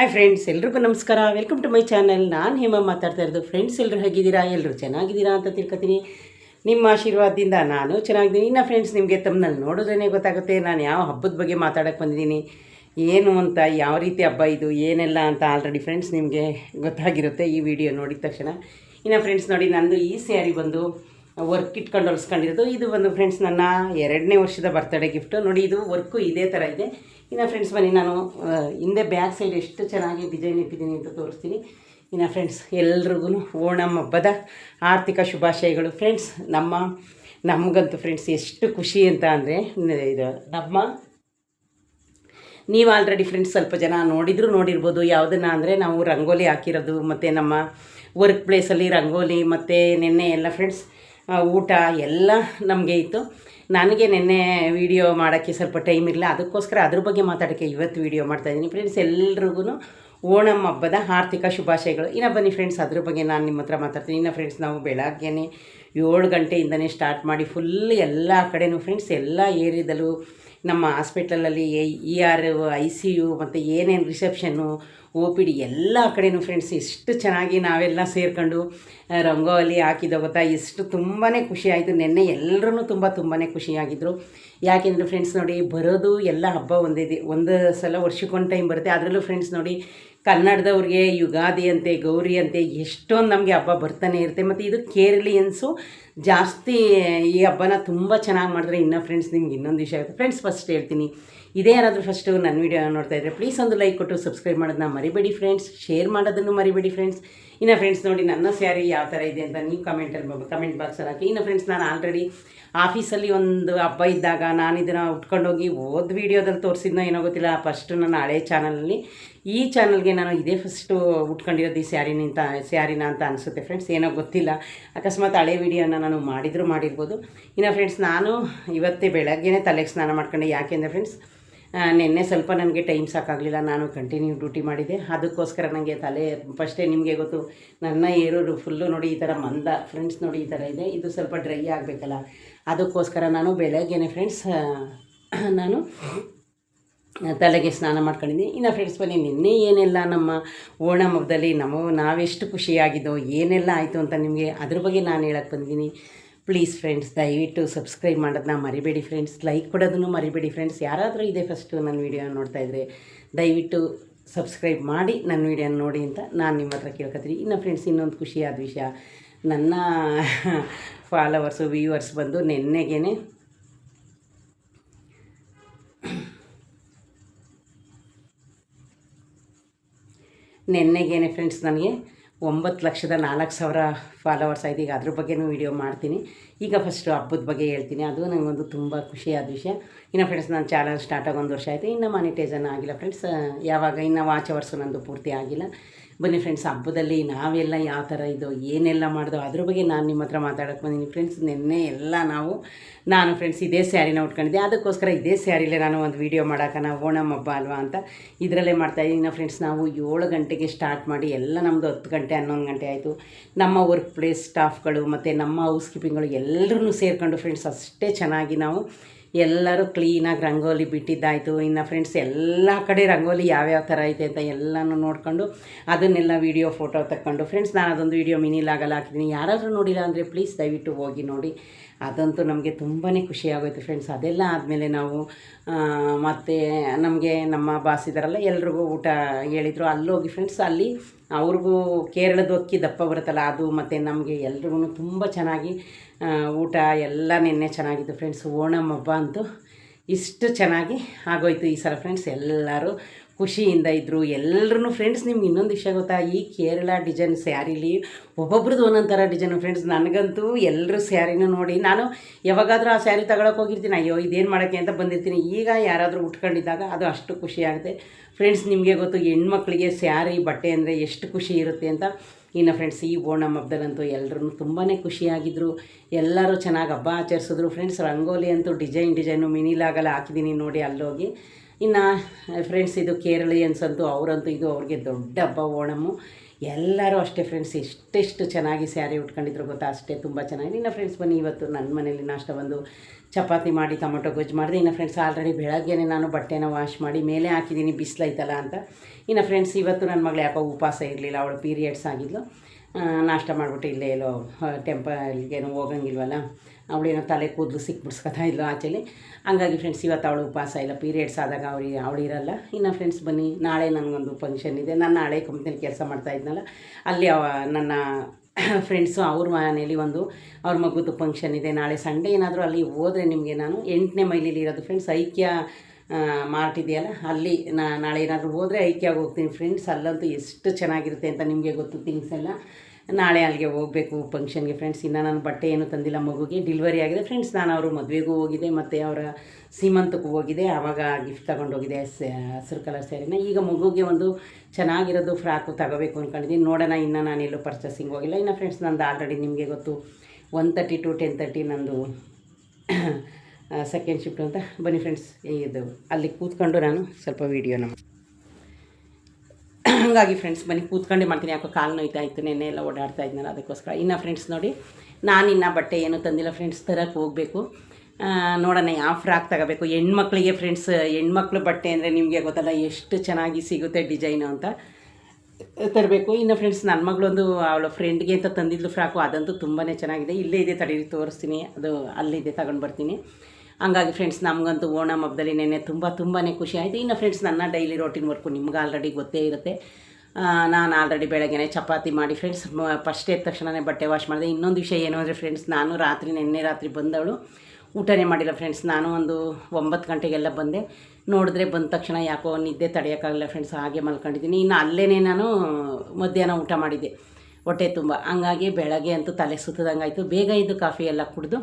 Hi friends ಎಲ್ರಿಗೂ ನಮಸ್ಕಾರ. Welcome to my channel ನಾನು ಹೇಮ ಮಾತಾಡ್ತಾ ಇರೋದು. ಫ್ರೆಂಡ್ಸ್ ಎಲ್ಲರೂ ಹೇಗಿದ್ದೀರಾ? ಎಲ್ಲರೂ ಚೆನ್ನಾಗಿದ್ದೀರಾ ಅಂತ ತಿಳ್ಕೊತೀನಿ. ನಿಮ್ಮ ಆಶೀರ್ವಾದದಿಂದ ನಾನು ಚೆನ್ನಾಗಿದ್ದೀನಿ. ಇನ್ನು ಫ್ರೆಂಡ್ಸ್ ನಿಮಗೆ ತಮ್ಮನಲ್ಲಿ ನೋಡೋದ್ರೇ ಗೊತ್ತಾಗುತ್ತೆ. ನಾನು ಯಾವ ಹಬ್ಬದ ಬಗ್ಗೆ ಮಾತಾಡೋಕ್ಕೆ ಬಂದಿದ್ದೀನಿ. ಏನು ಅಂತ, ಯಾವ ರೀತಿ ಹಬ್ಬ ಇದು, ಏನೆಲ್ಲ ಅಂತ ಆಲ್ರೆಡಿ ಫ್ರೆಂಡ್ಸ್ ನಿಮಗೆ ಗೊತ್ತಾಗಿರುತ್ತೆ ಈ ವಿಡಿಯೋ ನೋಡಿದ ತಕ್ಷಣ. ಇನ್ನು ಫ್ರೆಂಡ್ಸ್ ನೋಡಿ, ನಂದು ಈ ಸ್ಯಾರಿ ಬಂದು ವರ್ಕ್ ಇಟ್ಕೊಂಡು ಹೊಲಿಸ್ಕೊಂಡಿರೋದು. ಇದು ಬಂದು ಫ್ರೆಂಡ್ಸ್ ನನ್ನ ಎರಡನೇ ವರ್ಷದ ಬರ್ತಡೇ ಗಿಫ್ಟು ನೋಡಿ, ಇದು ವರ್ಕು ಇದೇ ಥರ ಇದೆ. ಇನ್ನು ಫ್ರೆಂಡ್ಸ್ ಬನ್ನಿ, ನಾನು ಹಿಂದೆ ಬ್ಯಾಕ್ ಸೈಡ್ ಎಷ್ಟು ಚೆನ್ನಾಗಿ ಡಿಸೈನ್ ಇಟ್ಟಿದ್ದೀನಿ ಅಂತ ತೋರಿಸ್ತೀನಿ. ಇನ್ನು ಫ್ರೆಂಡ್ಸ್ ಎಲ್ರಿಗೂ ಓಣಂ ಹಬ್ಬದ ಆರ್ಥಿಕ ಶುಭಾಶಯಗಳು. ಫ್ರೆಂಡ್ಸ್ ನಮ್ಮ, ನಮಗಂತೂ ಫ್ರೆಂಡ್ಸ್ ಎಷ್ಟು ಖುಷಿ ಅಂತ ಅಂದರೆ ಇದು ನಮ್ಮ, ನೀವು ಆಲ್ರೆಡಿ ಫ್ರೆಂಡ್ಸ್ ಸ್ವಲ್ಪ ಜನ ನೋಡಿದ್ರು ನೋಡಿರ್ಬೋದು. ಯಾವುದನ್ನ ಅಂದರೆ, ನಾವು ರಂಗೋಲಿ ಹಾಕಿರೋದು, ಮತ್ತು ನಮ್ಮ ವರ್ಕ್ ಪ್ಲೇಸಲ್ಲಿ ರಂಗೋಲಿ, ಮತ್ತು ನಿನ್ನೆ ಎಲ್ಲ ಫ್ರೆಂಡ್ಸ್ ಊಟ ಎಲ್ಲ ನಮಗೆ ಇತ್ತು. ನನಗೆ ನಿನ್ನೆ ವೀಡಿಯೋ ಮಾಡೋಕ್ಕೆ ಸ್ವಲ್ಪ ಟೈಮ್ ಇರಲಿಲ್ಲ. ಅದಕ್ಕೋಸ್ಕರ ಅದ್ರ ಬಗ್ಗೆ ಮಾತಾಡೋಕ್ಕೆ ಇವತ್ತು ವೀಡಿಯೋ ಮಾಡ್ತಾಯಿದ್ದೀನಿ ಫ್ರೆಂಡ್ಸ್ ಎಲ್ರಿಗೂ ಓಣಂ ಹಬ್ಬದ ಆರ್ಥಿಕ ಶುಭಾಶಯಗಳು. ಇನ್ನು ಬನ್ನಿ ಫ್ರೆಂಡ್ಸ್ ಅದ್ರ ಬಗ್ಗೆ ನಾನು ನಿಮ್ಮ ಹತ್ರ ಮಾತಾಡ್ತೀನಿ. ಇನ್ನು ಫ್ರೆಂಡ್ಸ್ ನಾವು ಬೆಳಗ್ಗೆನೇ ಏಳು ಗಂಟೆಯಿಂದನೇ ಸ್ಟಾರ್ಟ್ ಮಾಡಿ ಫುಲ್ ಎಲ್ಲ ಕಡೆನೂ ಫ್ರೆಂಡ್ಸ್ ಎಲ್ಲ ಏರಿಯಾದಲ್ಲೂ ನಮ್ಮ ಹಾಸ್ಪಿಟಲಲ್ಲಿ E R I C U ಮತ್ತು ಏನೇನು ರಿಸೆಪ್ಷನ್ನು ಒ ಪಿ ಡಿ ಎಲ್ಲ ಕಡೆಯೂ ಫ್ರೆಂಡ್ಸ್ ಎಷ್ಟು ಚೆನ್ನಾಗಿ ನಾವೆಲ್ಲ ಸೇರ್ಕೊಂಡು ರಂಗೋಲಿ ಹಾಕಿದ ಗೊತ್ತಾ ಎಷ್ಟು ತುಂಬಾ ಖುಷಿಯಾಯಿತು ನಿನ್ನೆ ಎಲ್ಲರೂ ತುಂಬ ತುಂಬಾ ಖುಷಿಯಾಗಿದ್ದರು ಯಾಕೆಂದರೆ ಫ್ರೆಂಡ್ಸ್ ನೋಡಿ, ಬರೋದು ಎಲ್ಲ ಹಬ್ಬ ಒಂದೇ ಒಂದು ಸಲ ವರ್ಷಕ್ಕೊಂದು ಟೈಮ್ ಬರುತ್ತೆ. ಅದರಲ್ಲೂ ಫ್ರೆಂಡ್ಸ್ ನೋಡಿ, ಕನ್ನಡದವ್ರಿಗೆ ಯುಗಾದಿ ಅಂತೆ, ಗೌರಿ ಅಂತೆ, ಎಷ್ಟೊಂದು ನಮಗೆ ಹಬ್ಬ ಬರ್ತಾನೆ ಇರುತ್ತೆ. ಮತ್ತು ಇದು ಕೇರಳಿಯನ್ಸು ಜಾಸ್ತಿ ಈ ಹಬ್ಬನ ತುಂಬ ಚೆನ್ನಾಗಿ ಮಾಡಿದ್ರೆ ಇನ್ನೂ ಫ್ರೆಂಡ್ಸ್ ನಿಮ್ಗೆ ಇನ್ನೊಂದು ವಿಷಯ ಆಗುತ್ತೆ. ಫ್ರೆಂಡ್ಸ್ ಫಸ್ಟ್ ಹೇಳ್ತೀನಿ. ಇದೇ ಯಾರಾದರೂ ಫಸ್ಟು ನನ್ನ ವೀಡಿಯೋ ನೋಡ್ತಾ ಇದ್ದರೆ ಪ್ಲೀಸ್ ಒಂದು ಲೈಕ್ ಕೊಟ್ಟು ಸಬ್ಸ್ಕ್ರೈಬ್ ಮಾಡೋದನ್ನ ಮರಿಬೇಡಿ ಫ್ರೆಂಡ್ಸ್ ಶೇರ್ ಮಾಡೋದನ್ನು ಮರಿಬೇಡಿ ಫ್ರೆಂಡ್ಸ್ ಇನ್ನು ಫ್ರೆಂಡ್ಸ್ ನೋಡಿ ನನ್ನ ಸ್ಯಾರಿ ಯಾವ ಥರ ಇದೆ ಅಂತ ನೀವು ಕಮೆಂಟಲ್ಲಿ ಕಮೆಂಟ್ ಬಾಕ್ಸಲ್ಲಿ ಹಾಕಿ. ಇನ್ನು ಫ್ರೆಂಡ್ಸ್ ನಾನು ಆಲ್ರೆಡಿ ಆಫೀಸಲ್ಲಿ ಒಂದು ಹಬ್ಬ ಇದ್ದಾಗ ನಾನು ಇದನ್ನು ಉಟ್ಕೊಂಡೋಗಿ ಓದ್ ವೀಡಿಯೋದಲ್ಲಿ ತೋರಿಸಿದ್ನೋ ಏನೋ ಗೊತ್ತಿಲ್ಲ. ಫಸ್ಟು ನನ್ನ ಹಳೆ ಚಾನಲಲ್ಲಿ ಈ ಚಾನಲ್ಗೆ ನಾನು ಇದೇ ಫಸ್ಟು ಉಟ್ಕೊಂಡಿರೋದು ಈ ಸ್ಯಾರಿನ ಅಂತ ಸ್ಯಾರಿನ ಅಂತ ಅನಿಸುತ್ತೆ ಫ್ರೆಂಡ್ಸ್ ಏನೋ ಗೊತ್ತಿಲ್ಲ. ಅಕಸ್ಮಾತ್ ಹಳೆ ವೀಡಿಯೋನ ನಾನು ಮಾಡಿದರೂ ಮಾಡಿರ್ಬೋದು. ಇನ್ನು ಫ್ರೆಂಡ್ಸ್ ನಾನು ಇವತ್ತೇ ಬೆಳಗ್ಗೆನೇ ತಲೆಗೆ ಸ್ನಾನ ಮಾಡ್ಕೊಂಡೆ. ಯಾಕೆಂದರೆ ಫ್ರೆಂಡ್ಸ್ ನಿನ್ನೆ ಸ್ವಲ್ಪ ನನಗೆ ಟೈಮ್ ಸಾಕಾಗಲಿಲ್ಲ, ನಾನು ಕಂಟಿನ್ಯೂ ಡ್ಯೂಟಿ ಮಾಡಿದೆ ಅದಕ್ಕೋಸ್ಕರ ನನಗೆ ತಲೆ ಫಸ್ಟೇ ನಿಮಗೆ ಗೊತ್ತು, ನನ್ನ ಏರೋರು ಫುಲ್ಲು ನೋಡಿ ಈ ಥರ ಮಂದ ಫ್ರೆಂಡ್ಸ್ ನೋಡಿ ಈ ಥರ ಇದೆ. ಇದು ಸ್ವಲ್ಪ ಡ್ರೈ ಆಗಬೇಕಲ್ಲ. ಅದಕ್ಕೋಸ್ಕರ ನಾನು ಬೆಳಗ್ಗೆನೆ ಫ್ರೆಂಡ್ಸ್ ನಾನು ತಲೆಗೆ ಸ್ನಾನ ಮಾಡ್ಕೊಂಡಿದ್ದೀನಿ ಇನ್ನು ಫ್ರೆಂಡ್ಸ್ ಬನ್ನಿ, ನಿನ್ನೆ ಏನೆಲ್ಲ ನಮ್ಮ ಓಣಂ ಹಬ್ಬದಲ್ಲಿ ನಮ್ಮ ನಾವೆಷ್ಟು ಖುಷಿಯಾಗಿದ್ದೋ, ಏನೆಲ್ಲ ಆಯಿತು ಅಂತ ನಿಮಗೆ ಅದ್ರ ಬಗ್ಗೆ ನಾನು ಹೇಳಕ್ಕೆ ಬಂದಿದ್ದೀನಿ. ಪ್ಲೀಸ್ ಫ್ರೆಂಡ್ಸ್ ದಯವಿಟ್ಟು ಸಬ್ಸ್ಕ್ರೈಬ್ ಮಾಡೋದನ್ನ ಮರಿಬೇಡಿ ಫ್ರೆಂಡ್ಸ್ ಲೈಕ್ ಕೊಡೋದನ್ನು ಮರಿಬೇಡಿ ಫ್ರೆಂಡ್ಸ್ ಯಾರಾದರೂ ಇದೆ ಫಸ್ಟು ನನ್ನ ವೀಡಿಯೋ ನೋಡ್ತಾ ಇದ್ದರೆ ದಯವಿಟ್ಟು ಸಬ್ಸ್ಕ್ರೈಬ್ ಮಾಡಿ ನನ್ನ ವೀಡಿಯೋ ನೋಡಿ ಅಂತ ನಾನು ನಿಮ್ಮ ಹತ್ರ ಕೇಳ್ಕೊತೀನಿ. ಇನ್ನು ಫ್ರೆಂಡ್ಸ್ ಇನ್ನೊಂದು ಖುಷಿಯಾದ ವಿಷಯ. ನನ್ನ ಫಾಲೋವರ್ಸು ವ್ಯೂವರ್ಸ್ ಬಂದು ನಿನ್ನೆಗೇನೆ ನೆನ್ನೆಗೇನೆ ಫ್ರೆಂಡ್ಸ್ ನನಗೆ ಒಂಬತ್ತು ಲಕ್ಷದ ನಾಲ್ಕು ಸಾವಿರ ಫಾಲೋವರ್ಸ್ ಆಯ್ತು. ಈಗ ಅದ್ರ ಬಗ್ಗೆನೂ ವೀಡಿಯೋ ಮಾಡ್ತೀನಿ. ಈಗ ಫಸ್ಟು ಹಬ್ಬದ ಬಗ್ಗೆ ಹೇಳ್ತೀನಿ. ಅದು ನನಗೊಂದು ತುಂಬ ಖುಷಿಯಾದ ವಿಷಯ. ಇನ್ನು ಫ್ರೆಂಡ್ಸ್ ನನ್ನ ಚಾನಲ್ ಸ್ಟಾರ್ಟ್ ಆಗಿ ಒಂದು ವರ್ಷ ಆಯಿತು. ಇನ್ನು ಮಾನಿಟೈಸನ್ ಆಗಿಲ್ಲ ಫ್ರೆಂಡ್ಸ್ ಯಾವಾಗ, ಇನ್ನು ವಾಚ್ ಅವರ್ಸು ನಂದು ಪೂರ್ತಿ ಆಗಿಲ್ಲ. ಬನ್ನಿ ಫ್ರೆಂಡ್ಸ್ ಹಬ್ಬದಲ್ಲಿ ನಾವೆಲ್ಲ ಯಾವ ಥರ ಇದು, ಏನೆಲ್ಲ ಮಾಡಿದೋ ಅದ್ರ ಬಗ್ಗೆ ನಾನು ನಿಮ್ಮ ಹತ್ರ ಮಾತಾಡೋಕ್ಕೆ ಬಂದೀನಿ. ಫ್ರೆಂಡ್ಸ್ ನಿನ್ನೆ ಎಲ್ಲ ನಾವು, ನಾನು ಫ್ರೆಂಡ್ಸ್ ಇದೇ ಸ್ಯಾರಿನ ಉಟ್ಕೊಂಡಿದ್ದೆ. ಅದಕ್ಕೋಸ್ಕರ ಇದೇ ಸ್ಯಾರಿಲೇ ನಾನು ಒಂದು ವೀಡಿಯೋ ಮಾಡೋಕೆ ಓಣಂ ಹಬ್ಬ ಅಲ್ವಾ ಅಂತ ಇದರಲ್ಲೇ ಮಾಡ್ತಾಯಿದ್ದೀನಿ ಫ್ರೆಂಡ್ಸ್ ನಾವು ಏಳು ಗಂಟೆಗೆ ಸ್ಟಾರ್ಟ್ ಮಾಡಿ ಎಲ್ಲ ನಮ್ಮದು ಹತ್ತು ಗಂಟೆ, ಹನ್ನೊಂದು ಗಂಟೆ ಆಯಿತು. ನಮ್ಮ ವರ್ಕ್ ಪ್ಲೇಸ್ ಸ್ಟಾಫ್ಗಳು ಮತ್ತು ನಮ್ಮ ಹೌಸ್ ಕೀಪಿಂಗ್ಗಳು ಎಲ್ಲರೂ ಸೇರಿಕೊಂಡು ಫ್ರೆಂಡ್ಸ್ ಅಷ್ಟೇ ಚೆನ್ನಾಗಿ ನಾವು ಎಲ್ಲರೂ ಕ್ಲೀನಾಗಿ ರಂಗೋಲಿ ಬಿಟ್ಟಿದ್ದಾಯಿತು. ಇನ್ನು ಫ್ರೆಂಡ್ಸ್ ಎಲ್ಲ ಕಡೆ ರಂಗೋಲಿ ಯಾವ್ಯಾವ ಥರ ಐತೆ ಅಂತ ಎಲ್ಲನೂ ನೋಡಿಕೊಂಡು ಅದನ್ನೆಲ್ಲ ವೀಡಿಯೋ ಫೋಟೋ ತಕ್ಕೊಂಡು. ಫ್ರೆಂಡ್ಸ್ ನಾನು ಅದೊಂದು ವೀಡಿಯೋ ಮಿನಿ ಲಾಗಲ್ಲಿ ಹಾಕಿದ್ದೀನಿ. ಯಾರಾದರೂ ನೋಡಿಲ್ಲ ಅಂದರೆ ಪ್ಲೀಸ್ ದಯವಿಟ್ಟು ಹೋಗಿ ನೋಡಿ. ಅದಂತೂ ನಮಗೆ ತುಂಬಾ ಖುಷಿ ಆಗೋಯ್ತು ಫ್ರೆಂಡ್ಸ್ ಅದೆಲ್ಲ ಆದಮೇಲೆ ನಾವು ಮತ್ತು ಮತ್ತೆ ನಮಗೆ ನಮ್ಮ ಬಾಸ್ ಇದ್ದಾರಲ್ಲ, ಎಲ್ರಿಗೂ ಊಟ ಹೇಳಿದರು. ಅಲ್ಲೋಗಿ ಫ್ರೆಂಡ್ಸ್ ಅಲ್ಲಿ ಅವ್ರಿಗೂ ಕೇರಳದ ಅಕ್ಕಿ ದಪ್ಪ ಬರುತ್ತಲ್ಲ, ಅದು ಮತ್ತು ನಮಗೆ ಎಲ್ರಿಗೂ ತುಂಬ ಚೆನ್ನಾಗಿ ಊಟ ಎಲ್ಲ ನಿನ್ನೆ ಚೆನ್ನಾಗಿತ್ತು ಫ್ರೆಂಡ್ಸ್ ಓಣಂ ಹಬ್ಬ ಅಂತೂ ಇಷ್ಟು ಚೆನ್ನಾಗಿ ಆಗೋಯ್ತು ಈ ಸಲ ಫ್ರೆಂಡ್ಸ್ ಎಲ್ಲರೂ. ಖುಷಿಯಿಂದ ಇದ್ದರು ಎಲ್ಲರೂ ಫ್ರೆಂಡ್ಸ್ ನಿಮ್ಗೆ ಇನ್ನೊಂದು ವಿಷಯ ಗೊತ್ತಾ? ಈ ಕೇರಳ ಡಿಸೈನ್ ಸ್ಯಾರಿಲಿ ಒಬ್ಬೊಬ್ರದ್ದು ಒಂದೊಂದು ಥರ ಡಿಸೈನು ಫ್ರೆಂಡ್ಸ್ ನನಗಂತೂ ಎಲ್ಲರೂ ಸ್ಯಾರಿನೂ ನೋಡಿ ನಾನು ಯಾವಾಗಾದರೂ ಆ ಸ್ಯಾರಿ ತಗೊಳಕ್ಕೆ ಹೋಗಿರ್ತೀನಿ. ಅಯ್ಯೋ, ಇದೇನು ಮಾಡೋಕ್ಕೆ ಅಂತ ಬಂದಿರ್ತೀನಿ. ಈಗ ಯಾರಾದರೂ ಉಟ್ಕೊಂಡಿದ್ದಾಗ ಅದು ಅಷ್ಟು ಖುಷಿಯಾಗುತ್ತೆ ಫ್ರೆಂಡ್ಸ್ ನಿಮಗೆ ಗೊತ್ತು, ಹೆಣ್ಮಕ್ಳಿಗೆ ಸ್ಯಾರಿ ಬಟ್ಟೆ ಅಂದರೆ ಎಷ್ಟು ಖುಷಿ ಇರುತ್ತೆ ಅಂತ. ಇನ್ನು ಫ್ರೆಂಡ್ಸ್ ಈ ಓಣಂ ಹಬ್ಬದಲ್ಲಂತೂ ಎಲ್ಲರೂ ತುಂಬಾ ಖುಷಿಯಾಗಿದ್ದರು ಎಲ್ಲರೂ ಚೆನ್ನಾಗಿ ಹಬ್ಬ ಆಚರಿಸಿದ್ರು. ಫ್ರೆಂಡ್ಸ್ ರಂಗೋಲಿ ಅಂತೂ ಡಿಸೈನ್ ಡಿಸೈನು ಮಿನಿಲಾಗಲ್ಲ ಹಾಕಿದ್ದೀನಿ ನೋಡಿ ಅಲ್ಲೋಗಿ. ಇನ್ನು ಫ್ರೆಂಡ್ಸ್ ಇದು ಕೇರಳಿಯನ್ಸ್ ಅಂತೂ ಅವರಂತೂ ಇದು ಅವ್ರಿಗೆ ದೊಡ್ಡ ಹಬ್ಬ, ಓಣಮ್ಮು. ಎಲ್ಲರೂ ಅಷ್ಟೇ ಫ್ರೆಂಡ್ಸ್ ಎಷ್ಟೆಷ್ಟು ಚೆನ್ನಾಗಿ ಸ್ಯಾರಿ ಉಟ್ಕೊಂಡಿದ್ರು ಗೊತ್ತಾ? ಅಷ್ಟೇ ತುಂಬ ಚೆನ್ನಾಗಿ. ಇನ್ನು ಫ್ರೆಂಡ್ಸ್ ಬನ್ನಿ, ಇವತ್ತು ನನ್ನ ಮನೇಲಿ ನಾಷ್ಟ ಬಂದು ಚಪಾತಿ ಮಾಡಿ, ಟೊಮೊಟೊ ಗೊಜ್ಜು ಮಾಡಿದೆ. ಇನ್ನು ಫ್ರೆಂಡ್ಸ್ ಆಲ್ರೆಡಿ ಬೆಳಗ್ಗೆನೇ ನಾನು ಬಟ್ಟೆನ ವಾಶ್ ಮಾಡಿ, ಮೇಲೆ ಹಾಕಿದ್ದೀನಿ ಬಿಸಿಲೈತಲ್ಲ ಅಂತ. ಇನ್ನು ಫ್ರೆಂಡ್ಸ್ ಇವತ್ತು ನನ್ನ ಮಗಳು ಯಾಕೋ ಉಪವಾಸ ಇರಲಿಲ್ಲ, ಅವಳು ಪೀರಿಯಡ್ಸ್ ಆಗಿದ್ಲು. ನಾಷ್ಟ ಮಾಡಿಬಿಟ್ಟು ಇಲ್ಲೇ ಎಲ್ಲೋ ಟೆಂಪಲ್ಗೇನೋ ಹೋಗಂಗಿಲ್ವಲ್ಲ. ಅವಳೇನೋ ತಲೆ ಕೂದಲು ಸಿಕ್ಬಿಡ್ಸ್ಕೊತಾ ಇದ್ಲು ಆಚೆಲಿ. ಹಂಗಾಗಿ ಫ್ರೆಂಡ್ಸ್ ಇವತ್ತು ಅವಳು ಉಪವಾಸ ಇಲ್ಲ ಪೀರಿಯಡ್ಸ್ ಆದಾಗ ಅವ್ರಿಗೆ ಅವಳು ಇರಲ್ಲ. ಇನ್ನು ಫ್ರೆಂಡ್ಸ್ ಬನ್ನಿ. ನಾಳೆ ನನಗೊಂದು ಫಂಕ್ಷನ್ ಇದೆ. ನಾನು ನಾಳೆ ಕಂಪ್ನಿಯಲ್ಲಿ ಕೆಲಸ ಮಾಡ್ತಾ ಇದ್ನಲ್ಲ. ಅಲ್ಲಿ ನನ್ನ ಫ್ರೆಂಡ್ಸು ಅವ್ರ ಮನೇಲಿ ಒಂದು, ಅವ್ರ ಮಗುದು ಫಂಕ್ಷನ್ ಇದೆ. ನಾಳೆ ಸಂಡೇ ಏನಾದರೂ ಅಲ್ಲಿ ಹೋದರೆ ನಿಮಗೆ ನಾನು ಎಂಟನೇ ಮೈಲಿಲಿ ಇರೋದು ಫ್ರೆಂಡ್ಸ್ ಐಕ್ಯ ಮಾರ್ಟ್ ಇದೆಯಲ್ಲ, ಅಲ್ಲಿ ನಾಳೆ ಏನಾದರೂ ಹೋದರೆ ಐಕ್ಯಾಗಿ ಹೋಗ್ತೀನಿ ಫ್ರೆಂಡ್ಸ್ ಅಲ್ಲಂತೂ ಎಷ್ಟು ಚೆನ್ನಾಗಿರುತ್ತೆ ಅಂತ ನಿಮಗೆ ಗೊತ್ತು ಥಿಂಗ್ಸ್ ಎಲ್ಲ. ನಾಳೆ ಅಲ್ಲಿಗೆ ಹೋಗಬೇಕು ಫಂಕ್ಷನ್ಗೆ ಫ್ರೆಂಡ್ಸ್ ಇನ್ನೂ ನಾನು ಬಟ್ಟೆ ಏನು ತಂದಿಲ್ಲ ಮಗುಗೆ. ಡಿಲ್ವರಿ ಆಗಿದೆ. ಫ್ರೆಂಡ್ಸ್ ನಾನು ಅವರು ಮದುವೆಗೂ ಹೋಗಿದೆ, ಮತ್ತು ಅವರ ಸೀಮಂತಕ್ಕೂ ಹೋಗಿದೆ. ಆವಾಗ ಗಿಫ್ಟ್ ತಗೊಂಡೋಗಿದೆ ಹಸಿರು ಕಲರ್ ಸ್ಯಾರಿನ ಈಗ ಮಗುಗೆ ಒಂದು ಚೆನ್ನಾಗಿರೋದು ಫ್ರಾಕು ತಗೋಬೇಕು ಅಂದ್ಕೊಂಡಿದ್ದೀನಿ ನೋಡೋಣ, ಇನ್ನು ನಾನೆಲ್ಲೂ ಪರ್ಚೇಸಿಂಗ್ ಹೋಗಿಲ್ಲ. ಇನ್ನು ಫ್ರೆಂಡ್ಸ್ ನಂದು ಆಲ್ರೆಡಿ ನಿಮಗೆ ಗೊತ್ತು one thirty to ten thirty ನಂದು ಸೆಕೆಂಡ್ ಶಿಫ್ಟ್ ಅಂತ. ಬನ್ನಿ ಫ್ರೆಂಡ್ಸ್ ಇದು, ಅಲ್ಲಿ ಕೂತ್ಕೊಂಡು ನಾನು ಸ್ವಲ್ಪ ವೀಡಿಯೋನ ಹಾಗಾಗಿ ಫ್ರೆಂಡ್ಸ್ ಬನ್ನಿ, ಕೂತ್ಕೊಂಡು ಮಾಡ್ತೀನಿ. ಯಾಕೋ ಕಾಲು ನೋಯ್ತಾ ಇತ್ತು ನೆನ್ನೆ ಎಲ್ಲ ಓಡಾಡ್ತಾ ಇದ್ನಲ್ಲ, ಅದಕ್ಕೋಸ್ಕರ. ಇನ್ನು ಫ್ರೆಂಡ್ಸ್ ನೋಡಿ, ನಾನು ಇನ್ನು ಬಟ್ಟೆ ಏನು ತಂದಿಲ್ಲ ಫ್ರೆಂಡ್ಸ್ ತರಕ್ಕೆ ಹೋಗಬೇಕು. ನೋಡೋಣ, ಯಾವ ಫ್ರಾಕ್ ತಗೋಬೇಕು. ಹೆಣ್ಮಕ್ಳಿಗೆ ಫ್ರೆಂಡ್ಸ್ ಹೆಣ್ಮಕ್ಳು ಬಟ್ಟೆ ಅಂದರೆ ನಿಮಗೆ ಗೊತ್ತಲ್ಲ, ಎಷ್ಟು ಚೆನ್ನಾಗಿ ಸಿಗುತ್ತೆ ಡಿಸೈನು ಅಂತ ತರಬೇಕು. ಇನ್ನು ಫ್ರೆಂಡ್ಸ್ ನನ್ನ ಮಗಳೊಂದು, ಅವಳ ಫ್ರೆಂಡ್ಗೆ ಅಂತ ತಂದಿದ್ಲು ಫ್ರಾಕು ಅದಂತೂ ತುಂಬಾ ಚೆನ್ನಾಗಿದೆ. ಇಲ್ಲೇ ಇದೆ ತಡೀರಿ, ತೋರಿಸ್ತೀನಿ. ಅದು ಅಲ್ಲಿದೆ ತಗೊಂಡು ಬರ್ತೀನಿ. ಹಂಗಾಗಿ ಫ್ರೆಂಡ್ಸ್ ನಮಗಂತೂ ಓಣಂ ಹಬ್ಬದಲ್ಲಿ ನೆನ್ನೆ ತುಂಬ ತುಂಬಾ ಖುಷಿ ಆಯಿತು. ಇನ್ನು ಫ್ರೆಂಡ್ಸ್ ನನ್ನ ಡೈಲಿ ರೋಟೀನ್ ವರ್ಕು ನಿಮ್ಗೆ ಆಲ್ರೆಡಿ ಗೊತ್ತೇ ಇರುತ್ತೆ. ನಾನು ಆಲ್ರೆಡಿ ಬೆಳಗ್ಗೆ ಚಪಾತಿ ಮಾಡಿ ಫ್ರೆಂಡ್ಸ್ ಫಸ್ಟ್ ಎದ್ದ ತಕ್ಷಣವೇ ಬಟ್ಟೆ ವಾಶ್ ಮಾಡಿದೆ. ಇನ್ನೊಂದು ವಿಷಯ ಏನು ಅಂದರೆ ಫ್ರೆಂಡ್ಸ್ ನಾನು ರಾತ್ರಿ, ನಿನ್ನೆ ರಾತ್ರಿ ಬಂದವಳು. ಊಟನೇ ಮಾಡಿಲ್ಲ ಫ್ರೆಂಡ್ಸ್ ನಾನು ಒಂದು ಒಂಬತ್ತು ಗಂಟೆಗೆಲ್ಲ ಬಂದೆ. ನೋಡಿದ್ರೆ ಬಂದ ತಕ್ಷಣ ಯಾಕೋ ನಿದ್ದೆ ತಡೆಯೋಕ್ಕಾಗಲ್ಲ ಫ್ರೆಂಡ್ಸ್ ಹಾಗೆ ಮಲ್ಕೊಂಡಿದ್ದೀನಿ. ಇನ್ನು ಅಲ್ಲೇ ನಾನು ಮಧ್ಯಾಹ್ನ ಊಟ ಮಾಡಿದ್ದೆ, ಹೊಟ್ಟೆ ತುಂಬ. ಹಂಗಾಗಿ ಬೆಳಗ್ಗೆ ಅಂತೂ ತಲೆ ಸುತ್ತದಂಗೆ ಆಯಿತು ಬೇಗ ಇದ್ದು ಕಾಫಿ ಎಲ್ಲ ಕುಡಿದು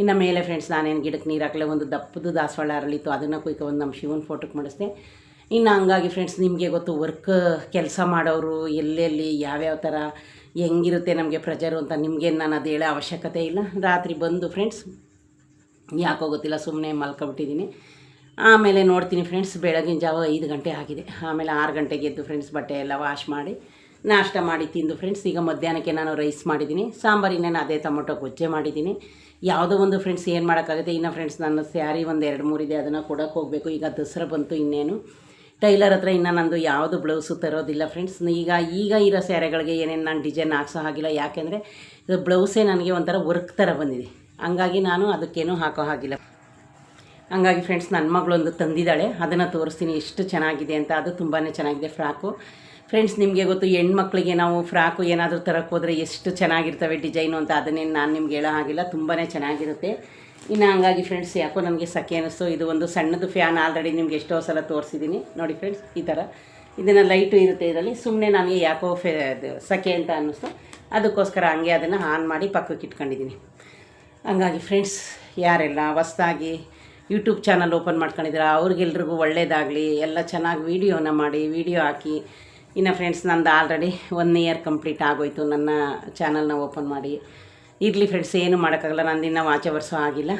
ಇನ್ನು ಮೇಲೆ ಫ್ರೆಂಡ್ಸ್ ನಾನೇನು ಗಿಡಕ್ಕೆ ನೀರು ಹಾಕಲೆ ಒಂದು ದಪ್ಪದು ದಾಸವಾಳ ಅರಳಿತ್ತು ಅದನ್ನು ಕುಯ್ಕೊ ಒಂದು ನಮ್ಮ ಶಿವನ ಫೋಟೋಕ್ಕೆ ಮಾಡಿಸ್ದೆ. ಇನ್ನು ಹಂಗಾಗಿ ಫ್ರೆಂಡ್ಸ್ ನಿಮಗೆ ಗೊತ್ತು ವರ್ಕ್ ಕೆಲಸ ಮಾಡೋರು ಎಲ್ಲೆಲ್ಲಿ, ಯಾವ್ಯಾವ ಥರ ಹೆಂಗಿರುತ್ತೆ ನಮಗೆ ಪ್ರೆಜರು ಅಂತ ನಿಮಗೆ ನಾನು ಅದು ಹೇಳೋ ಅವಶ್ಯಕತೆ ಇಲ್ಲ. ರಾತ್ರಿ ಬಂದು ಫ್ರೆಂಡ್ಸ್ ಯಾಕೋ ಗೊತ್ತಿಲ್ಲ ಸುಮ್ಮನೆ ಮಲ್ಕೊಬಿಟ್ಟಿದ್ದೀನಿ ಆಮೇಲೆ ನೋಡ್ತೀನಿ ಫ್ರೆಂಡ್ಸ್ ಬೆಳಗಿನ ಜಾವ ಐದು ಗಂಟೆ ಆಗಿದೆ. ಆಮೇಲೆ ಆರು ಗಂಟೆಗೆ ಎದ್ದು ಫ್ರೆಂಡ್ಸ್ ಬಟ್ಟೆ ಎಲ್ಲ ವಾಶ್ ಮಾಡಿ, ನಾಷ್ಟ ಮಾಡಿ ತಿಂದು ಫ್ರೆಂಡ್ಸ್ ಈಗ ಮಧ್ಯಾಹ್ನಕ್ಕೆ ನಾನು ರೈಸ್ ಮಾಡಿದ್ದೀನಿ ಸಾಂಬಾರಿನೇನು ಅದೇ ಟೊಮೊಟೊ ಗೊಜ್ಜೆ ಮಾಡಿದ್ದೀನಿ ಯಾವುದೋ ಒಂದು ಫ್ರೆಂಡ್ಸ್ ಏನು ಮಾಡೋಕ್ಕಾಗುತ್ತೆ, ಇನ್ನು ಫ್ರೆಂಡ್ಸ್ ನನ್ನ ಸ್ಯಾರಿ ಒಂದು ಎರಡು ಮೂರಿದೆ ಅದನ್ನು ಕೊಡೋಕೆ ಹೋಗಬೇಕು. ಈಗ ದಸರಾ ಬಂತು ಇನ್ನೇನು. ಟೈಲರ್ ಹತ್ರ ಇನ್ನು ನಂದು ಯಾವುದು ಬ್ಲೌಸು ತರೋದಿಲ್ಲ ಫ್ರೆಂಡ್ಸ್ ಈಗ ಈಗ ಇರೋ ಸ್ಯಾರೆಗಳಿಗೆ ಏನೇನು ನಾನು ಡಿಸೈನ್ ಹಾಕ್ಸೋ ಹಾಗಿಲ್ಲ. ಯಾಕೆಂದರೆ ಇದು ಬ್ಲೌಸೇ ನನಗೆ ಒಂಥರ ವರ್ಕ್ ಥರ ಬಂದಿದೆ. ಹಂಗಾಗಿ ನಾನು ಅದಕ್ಕೇನೂ ಹಾಕೋ ಹಾಗಿಲ್ಲ. ಹಂಗಾಗಿ ಫ್ರೆಂಡ್ಸ್ ನನ್ನ ಮಗಳೊಂದು ತಂದಿದ್ದಾಳೆ. ಅದನ್ನು ತೋರಿಸ್ತೀನಿ ಎಷ್ಟು ಚೆನ್ನಾಗಿದೆ ಅಂತ. ಅದು ತುಂಬಾ ಚೆನ್ನಾಗಿದೆ ಫ್ರಾಕು. ಫ್ರೆಂಡ್ಸ್ ನಿಮಗೆ ಗೊತ್ತು, ಹೆಣ್ಮಕ್ಳಿಗೆ ನಾವು ಫ್ರಾಕು ಏನಾದರೂ ತರಕ್ಕೆ ಹೋದರೆ ಎಷ್ಟು ಚೆನ್ನಾಗಿರ್ತವೆ ಡಿಸೈನು ಅಂತ ಅದನ್ನೇನು ನಾನು ನಿಮ್ಗೆ ಹೇಳೋ ಹಾಗಿಲ್ಲ ತುಂಬಾ ಚೆನ್ನಾಗಿರುತ್ತೆ. ಇನ್ನು ಹಂಗಾಗಿ ಫ್ರೆಂಡ್ಸ್ ಯಾಕೋ ನನಗೆ ಸಖೆ ಅನ್ನಿಸ್ತು ಇದು ಒಂದು ಸಣ್ಣದು ಫ್ಯಾನ್ ಆಲ್ರೆಡಿ ನಿಮ್ಗೆ ಎಷ್ಟೋ ಸಲ ತೋರಿಸಿದ್ದೀನಿ ನೋಡಿ ಫ್ರೆಂಡ್ಸ್ ಈ ಥರ ಇದನ್ನು ಲೈಟು ಇರುತ್ತೆ ಇದರಲ್ಲಿ. ಸುಮ್ಮನೆ ನನಗೆ ಯಾಕೋ ಫೆ ಸಖೆ ಅಂತ ಅನ್ನಿಸ್ತು ಅದಕ್ಕೋಸ್ಕರ ಹಂಗೆ ಅದನ್ನು ಆನ್ ಮಾಡಿ ಪಕ್ಕಕ್ಕೆ ಇಟ್ಕೊಂಡಿದ್ದೀನಿ ಹಂಗಾಗಿ ಫ್ರೆಂಡ್ಸ್ ಯಾರೆಲ್ಲ ಹೊಸ್ದಾಗಿ ಯೂಟ್ಯೂಬ್ ಚಾನಲ್ ಓಪನ್ ಮಾಡ್ಕೊಂಡಿದ್ದೀರಾ, ಅವ್ರಿಗೆಲ್ರಿಗೂ ಒಳ್ಳೇದಾಗಲಿ. ಎಲ್ಲ ಚೆನ್ನಾಗಿ ವೀಡಿಯೋನ ಮಾಡಿ ವೀಡಿಯೋ ಹಾಕಿ. ಇನ್ನು ಫ್ರೆಂಡ್ಸ್ ನಂದು ಆಲ್ರೆಡಿ ಒನ್ ಇಯರ್ ಕಂಪ್ಲೀಟ್ ಆಗೋಯ್ತು. ನನ್ನ ಚಾನಲ್ನ ಓಪನ್ ಮಾಡಿ. ಇರಲಿ ಫ್ರೆಂಡ್ಸ್ ಏನು ಮಾಡೋಕ್ಕಾಗಲ್ಲ. ನಂದು ಇನ್ನೂ ವಾಚೆ ವರ್ಷ ಆಗಿಲ್ಲ.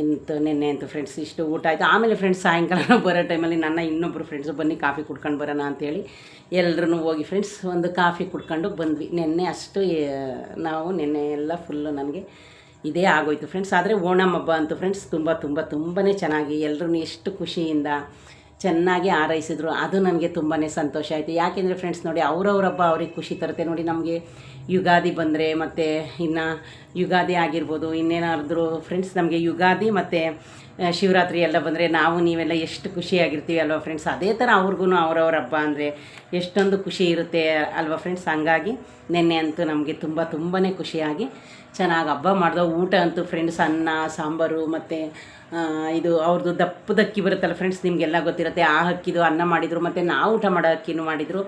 ಎಂತು ನಿನ್ನೆ ಅಂತೂ ಫ್ರೆಂಡ್ಸ್ ಇಷ್ಟು ಊಟ ಆಯಿತು. ಆಮೇಲೆ ಫ್ರೆಂಡ್ಸ್ ಸಾಯಂಕಾಲ ಬರೋ ಟೈಮಲ್ಲಿ ನನ್ನ ಇನ್ನೊಬ್ಬರು ಫ್ರೆಂಡ್ಸು ಬನ್ನಿ, ಕಾಫಿ ಕುಡ್ಕೊಂಡು ಬರೋಣ ಅಂತೇಳಿ ಎಲ್ಲರೂ ಹೋಗಿ ಫ್ರೆಂಡ್ಸ್ ಒಂದು ಕಾಫಿ ಕುಡ್ಕೊಂಡು ಬಂದ್ವಿ. ನಿನ್ನೆ ಅಷ್ಟು ನಾವು ನಿನ್ನೆ ಎಲ್ಲ ಫುಲ್ಲು ನನಗೆ ಇದೇ ಆಗೋಯ್ತು ಫ್ರೆಂಡ್ಸ್ ಆದರೆ ಓಣಂ ಹಬ್ಬ ಅಂತೂ ಫ್ರೆಂಡ್ಸ್ ತುಂಬ ತುಂಬ ತುಂಬಾ ಚೆನ್ನಾಗಿ ಎಲ್ಲರೂ ಎಷ್ಟು ಖುಷಿಯಿಂದ ಚೆನ್ನಾಗಿ ಆರೈಸಿದ್ರು. ಅದು ನನಗೆ ತುಂಬಾ ಸಂತೋಷ ಆಯಿತು. ಯಾಕೆಂದರೆ ಫ್ರೆಂಡ್ಸ್ ನೋಡಿ ಅವ್ರವ್ರ ಹಬ್ಬ ಅವ್ರಿಗೆ ಖುಷಿ ತರುತ್ತೆ ನೋಡಿ, ನಮಗೆ ಯುಗಾದಿ ಬಂದರೆ ಮತ್ತು ಇನ್ನು ಯುಗಾದಿ ಆಗಿರ್ಬೋದು, ಇನ್ನೇನಾದರೂ ಫ್ರೆಂಡ್ಸ್ ನಮಗೆ ಯುಗಾದಿ ಮತ್ತು ಶಿವರಾತ್ರಿ ಎಲ್ಲ ಬಂದರೆ ನಾವು ನೀವೆಲ್ಲ ಎಷ್ಟು ಖುಷಿಯಾಗಿರ್ತೀವಿ ಅಲ್ವಾ ಫ್ರೆಂಡ್ಸ್ ಅದೇ ಥರ ಅವ್ರಿಗೂ ಅವ್ರವ್ರ ಹಬ್ಬ ಅಂದರೆ ಎಷ್ಟೊಂದು ಖುಷಿ ಇರುತ್ತೆ ಅಲ್ವಾ ಫ್ರೆಂಡ್ಸ್ ಹಂಗಾಗಿ ನಿನ್ನೆ ಅಂತೂ ನಮಗೆ ತುಂಬ ತುಂಬಾ ಖುಷಿಯಾಗಿ ಚೆನ್ನಾಗಿ ಹಬ್ಬ ಮಾಡ್ದೋ ಊಟ ಅಂತೂ ಫ್ರೆಂಡ್ಸ್ ಅನ್ನ, ಸಾಂಬಾರು ಮತ್ತು ಇದು ಅವ್ರದ್ದು ದಪ್ಪದಕ್ಕಿ ಬರುತ್ತಲ್ಲ ಫ್ರೆಂಡ್ಸ್ ನಿಮಗೆಲ್ಲ ಗೊತ್ತಿರುತ್ತೆ. ಆ ಹಕ್ಕಿದು ಅನ್ನ ಮಾಡಿದರು ಮತ್ತು ನಾವು ಊಟ ಮಾಡೋ ಅಕ್ಕಿನೂ ಮಾಡಿದರು.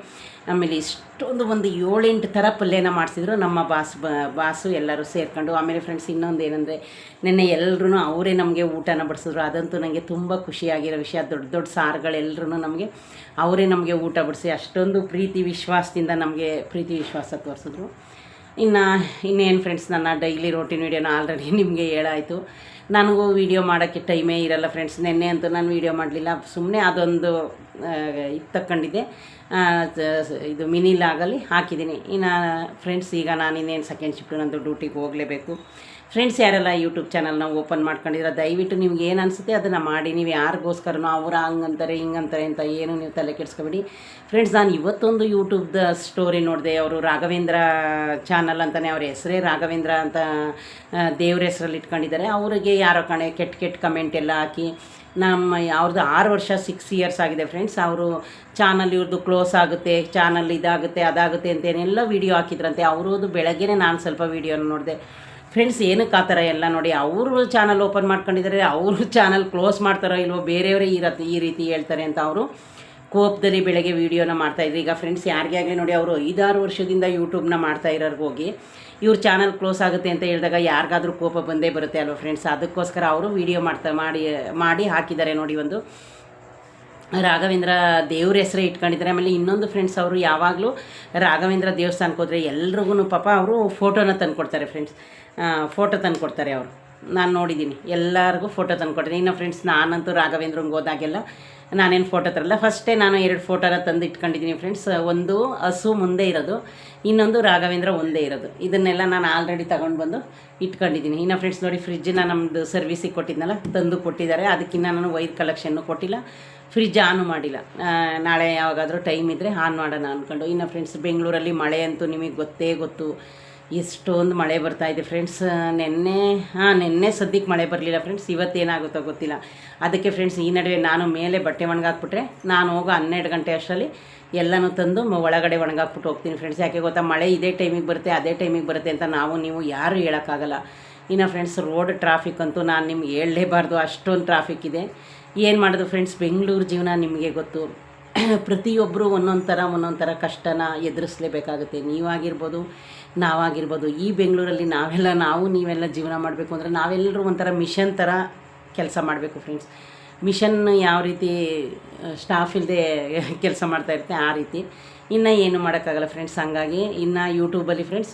ಆಮೇಲೆ ಇಷ್ಟೊಂದು ಒಂದು ಏಳೆಂಟು ಥರ ಪಲ್ಯನ ಮಾಡಿಸಿದ್ರು ನಮ್ಮ ಬಾಸ್ ಬಾಸು ಎಲ್ಲರೂ ಸೇರ್ಕೊಂಡು. ಆಮೇಲೆ ಫ್ರೆಂಡ್ಸ್ ಇನ್ನೊಂದು ಏನಂದರೆ, ನಿನ್ನೆ ಎಲ್ಲರೂ ಅವರೇ ನಮಗೆ ಊಟನ ಬಡಿಸಿದ್ರು. ಅದಂತೂ ನನಗೆ ತುಂಬ ಖುಷಿಯಾಗಿರೋ ವಿಷಯ. ದೊಡ್ಡ ದೊಡ್ಡ ಸಾರುಗಳೆಲ್ಲರೂ ನಮಗೆ ಅವರೇ ನಮಗೆ ಊಟ ಬಡಿಸಿ ಅಷ್ಟೊಂದು ಪ್ರೀತಿ ವಿಶ್ವಾಸದಿಂದ ನಮಗೆ ಪ್ರೀತಿ ವಿಶ್ವಾಸ ತೋರಿಸಿದ್ರು. ಇನ್ನು ಇನ್ನೇನು ಫ್ರೆಂಡ್ಸ್ ನನ್ನ ಡೈಲಿ ರೋಟೀನ್ ವೀಡಿಯೋನ ಆಲ್ರೆಡಿ ನಿಮಗೆ ಹೇಳಾಯಿತು. ನನಗೂ ವೀಡಿಯೋ ಮಾಡೋಕ್ಕೆ ಟೈಮೇ ಇರಲ್ಲ ಫ್ರೆಂಡ್ಸ್ ನಿನ್ನೆ ಅಂತೂ ನಾನು ವೀಡಿಯೋ ಮಾಡಲಿಲ್ಲ. ಸುಮ್ಮನೆ ಅದೊಂದು ಇದು ತಕ್ಕೊಂಡಿದ್ದೆ. ಇದು ಮಿನಿ ಮಿನಿಲಾಗಲಿ ಹಾಕಿದ್ದೀನಿ. ಇನ್ನು ಫ್ರೆಂಡ್ಸ್ ಈಗ ನಾನು ಇನ್ನೇನು ಸೆಕೆಂಡ್ ಶಿಫ್ಟ್ ನಂದು ಡ್ಯೂಟಿಗೆ ಹೋಗಲೇಬೇಕು. ಫ್ರೆಂಡ್ಸ್ ಯಾರೆಲ್ಲ ಯೂಟ್ಯೂಬ್ ಚಾನಲ್ನ ಓಪನ್ ಮಾಡ್ಕೊಂಡಿದ್ರೆ ದಯವಿಟ್ಟು ನಿಮ್ಗೆ ಏನು ಅನಿಸುತ್ತೆ ಅದನ್ನು ಮಾಡಿ. ನೀವು ಯಾರಿಗೋಸ್ಕರನೋ ಅವ್ರು ಹಂಗಂತಾರೆ, ಹಿಂಗಂತಾರೆ ಅಂತ ಏನು ನೀವು ತಲೆ ಕೆಡಿಸ್ಕೊಬೇಡಿ. ಫ್ರೆಂಡ್ಸ್ ನಾನು ಇವತ್ತೊಂದು ಯೂಟ್ಯೂಬ್ದ ಸ್ಟೋರಿ ನೋಡಿದೆ. ಅವರು ರಾಘವೇಂದ್ರ ಚಾನಲ್ ಅಂತಲೇ ಅವ್ರ ಹೆಸರೇ ರಾಘವೇಂದ್ರ ಅಂತ ದೇವ್ರ ಹೆಸರಲ್ಲಿ ಇಟ್ಕೊಂಡಿದ್ದಾರೆ. ಅವರಿಗೆ ಯಾರೋ ಕಣೆ ಕೆಟ್ಟ ಕೆಟ್ಟ ಕಮೆಂಟ್ ಎಲ್ಲ ಹಾಕಿ, ನಮ್ಮ ಅವ್ರದ್ದು ಆರು ವರ್ಷ ಸಿಕ್ಸ್ ಇಯರ್ಸ್ ಆಗಿದೆ ಫ್ರೆಂಡ್ಸ್ ಅವರು ಚಾನಲ್ ಇವ್ರದ್ದು ಕ್ಲೋಸ್ ಆಗುತ್ತೆ ಚಾನಲ್ ಇದಾಗುತ್ತೆ, ಅದಾಗುತ್ತೆ ಅಂತ ಏನೆಲ್ಲ ವೀಡಿಯೋ ಹಾಕಿದ್ರಂತೆ. ಅವ್ರದ್ದು ಬೆಳಗ್ಗೆನೇ ನಾನು ಸ್ವಲ್ಪ ವೀಡಿಯೋನ ನೋಡಿದೆ. ಫ್ರೆಂಡ್ಸ್ ಏನಕ್ಕೆ ಆ ಥರ ಎಲ್ಲ ನೋಡಿ, ಅವರು ಚಾನಲ್ ಓಪನ್ ಮಾಡ್ಕೊಂಡಿದ್ದಾರೆ, ಅವರು ಚಾನಲ್ ಕ್ಲೋಸ್ ಮಾಡ್ತಾರೋ ಇಲ್ವೋ, ಬೇರೆಯವರೇ ಈ ರೀತಿ ಈ ರೀತಿ ಹೇಳ್ತಾರೆ ಅಂತ ಅವರು ಕೋಪದಲ್ಲಿ ಬೆಳಗ್ಗೆ ವೀಡಿಯೋನ ಮಾಡ್ತಾಯಿದ್ರು ಈಗ ಫ್ರೆಂಡ್ಸ್ ಯಾರಿಗೆ ಆಗಲಿ ನೋಡಿ, ಅವರು ಐದಾರು ವರ್ಷದಿಂದ ಯೂಟ್ಯೂಬ್ನ ಮಾಡ್ತಾ ಇರೋರ್ಗೆ ಹೋಗಿ, ಇವ್ರ ಚಾನಲ್ ಕ್ಲೋಸ್ ಆಗುತ್ತೆ ಅಂತ ಹೇಳಿದಾಗ ಯಾರಿಗಾದ್ರೂ ಕೋಪ ಬಂದೇ ಬರುತ್ತೆ ಅಲ್ವ ಫ್ರೆಂಡ್ಸ್ ಅದಕ್ಕೋಸ್ಕರ ಅವರು ವೀಡಿಯೋ ಮಾಡ್ತಾ, ಮಾಡಿ ಮಾಡಿ ಹಾಕಿದ್ದಾರೆ ನೋಡಿ ಒಂದು. ರಾಘವೇಂದ್ರ ದೇವ್ರ ಹೆಸರೇ ಇಟ್ಕೊಂಡಿದ್ದಾರೆ. ಆಮೇಲೆ ಇನ್ನೊಂದು ಫ್ರೆಂಡ್ಸ್ ಅವರು ಯಾವಾಗಲೂ ರಾಘವೇಂದ್ರ ದೇವಸ್ಥಾನಕ್ಕೆ ಹೋದರೆ ಎಲ್ರಿಗೂ ಪಾಪ ಅವರು ಫೋಟೋನ ತಂದು ಕೊಡ್ತಾರೆ ಫ್ರೆಂಡ್ಸ್ ಫೋಟೋ ತಂದು ಕೊಡ್ತಾರೆ ಅವರು. ನಾನು ನೋಡಿದ್ದೀನಿ ಎಲ್ಲರಿಗೂ ಫೋಟೋ ತಂದು ಕೊಡ್ತೀನಿ. ಇನ್ನು ಫ್ರೆಂಡ್ಸ್ ನಾನಂತೂ ರಾಘವೇಂದ್ರಂಗೆ ಹೋದಾಗೆಲ್ಲ ನಾನೇನು ಫೋಟೋ ತರಲ್ಲ. ಫಸ್ಟೇ ನಾನು ಎರಡು ಫೋಟೋನ ತಂದು ಇಟ್ಕೊಂಡಿದ್ದೀನಿ ಫ್ರೆಂಡ್ಸ್ ಒಂದು ಹಸು ಮುಂದೆ ಇರೋದು. ಇನ್ನೊಂದು ರಾಘವೇಂದ್ರ ಒಂದೇ ಇರೋದು. ಇದನ್ನೆಲ್ಲ ನಾನು ಆಲ್ರೆಡಿ ತಗೊಂಡು ಬಂದು ಇಟ್ಕೊಂಡಿದ್ದೀನಿ ಇನ್ನು ಫ್ರೆಂಡ್ಸ್ ನೋಡಿ ಫ್ರಿಜ್ಜನ್ನ ನಮ್ಮದು ಸರ್ವಿಸಿಗೆ ಕೊಟ್ಟಿದ್ನಲ್ಲ, ತಂದು ಕೊಟ್ಟಿದ್ದಾರೆ. ಅದಕ್ಕಿಂತ ನಾನು ವೈರ್ ಕಲೆಕ್ಷನ್ನು ಕೊಟ್ಟಿಲ್ಲ. ಫ್ರಿಜ್ ಆನು ಮಾಡಿಲ್ಲ. ನಾಳೆ ಯಾವಾಗಾದರೂ ಟೈಮ್ ಇದ್ದರೆ ಆನ್ ಮಾಡೋಣ ಅಂದ್ಕೊಂಡು ಇನ್ನು ಫ್ರೆಂಡ್ಸ್ ಬೆಂಗಳೂರಲ್ಲಿ ಮಳೆ ಅಂತೂ ನಿಮಗೆ ಗೊತ್ತೇ ಗೊತ್ತು. ಎಷ್ಟೊಂದು ಮಳೆ ಬರ್ತಾ ಇದೆ ಫ್ರೆಂಡ್ಸ್ ನಿನ್ನೆ, ಹಾಂ, ನಿನ್ನೆ ಸದ್ಯಕ್ಕೆ ಮಳೆ ಬರಲಿಲ್ಲ ಫ್ರೆಂಡ್ಸ್ ಇವತ್ತೇನಾಗುತ್ತೋ ಗೊತ್ತಿಲ್ಲ. ಅದಕ್ಕೆ ಫ್ರೆಂಡ್ಸ್ ಈ ನಡುವೆ ನಾನು ಮೇಲೆ ಬಟ್ಟೆ ಒಣಗಾಕ್ಬಿಟ್ರೆ, ನಾನು ಹೋಗೋ ಹನ್ನೆರಡು ಗಂಟೆ ಅಷ್ಟರಲ್ಲಿ ಎಲ್ಲನೂ ತಂದು ಒಳಗಡೆ ಒಣಗಾಕ್ಬಿಟ್ಟು ಹೋಗ್ತೀನಿ ಫ್ರೆಂಡ್ಸ್ ಯಾಕೆ ಗೊತ್ತಾ? ಮಳೆ ಇದೇ ಟೈಮಿಗೆ ಬರುತ್ತೆ, ಅದೇ ಟೈಮಿಗೆ ಬರುತ್ತೆ ಅಂತ ನಾವು, ನೀವು ಯಾರೂ ಹೇಳೋಕ್ಕಾಗಲ್ಲ. ಇನ್ನು ಫ್ರೆಂಡ್ಸ್ ರೋಡ್ ಟ್ರಾಫಿಕ್ ಅಂತೂ ನಾನು ನಿಮ್ಗೆ ಹೇಳಲೇಬಾರ್ದು. ಅಷ್ಟೊಂದು ಟ್ರಾಫಿಕ್ ಇದೆ. ಏನು ಮಾಡೋದು ಫ್ರೆಂಡ್ಸ್ ಬೆಂಗಳೂರು ಜೀವನ ನಿಮಗೆ ಗೊತ್ತು. ಪ್ರತಿಯೊಬ್ಬರು ಒಂದೊಂದು ಥರ ಒಂದೊಂದು ಥರ ಕಷ್ಟನ ಎದುರಿಸಲೇಬೇಕಾಗುತ್ತೆ. ನೀವಾಗಿರ್ಬೋದು ನಾವಾಗಿರ್ಬೋದು. ಈ ಬೆಂಗಳೂರಲ್ಲಿ ನಾವೆಲ್ಲ, ನಾವು ನೀವೆಲ್ಲ ಜೀವನ ಮಾಡಬೇಕು ಅಂದರೆ ನಾವೆಲ್ಲರೂ ಒಂಥರ ಮಿಷನ್ ಥರ ಕೆಲಸ ಮಾಡಬೇಕು ಫ್ರೆಂಡ್ಸ್ ಮಿಷನ್ ಯಾವ ರೀತಿ ಸ್ಟಾಫ್ ಇಲ್ಲದೆ ಕೆಲಸ ಮಾಡ್ತಾ ಇರುತ್ತೆ ಆ ರೀತಿ. ಇನ್ನು ಏನು ಮಾಡೋಕ್ಕಾಗಲ್ಲ ಫ್ರೆಂಡ್ಸ್ ಹಂಗಾಗಿ ಇನ್ನು ಯೂಟ್ಯೂಬಲ್ಲಿ ಫ್ರೆಂಡ್ಸ್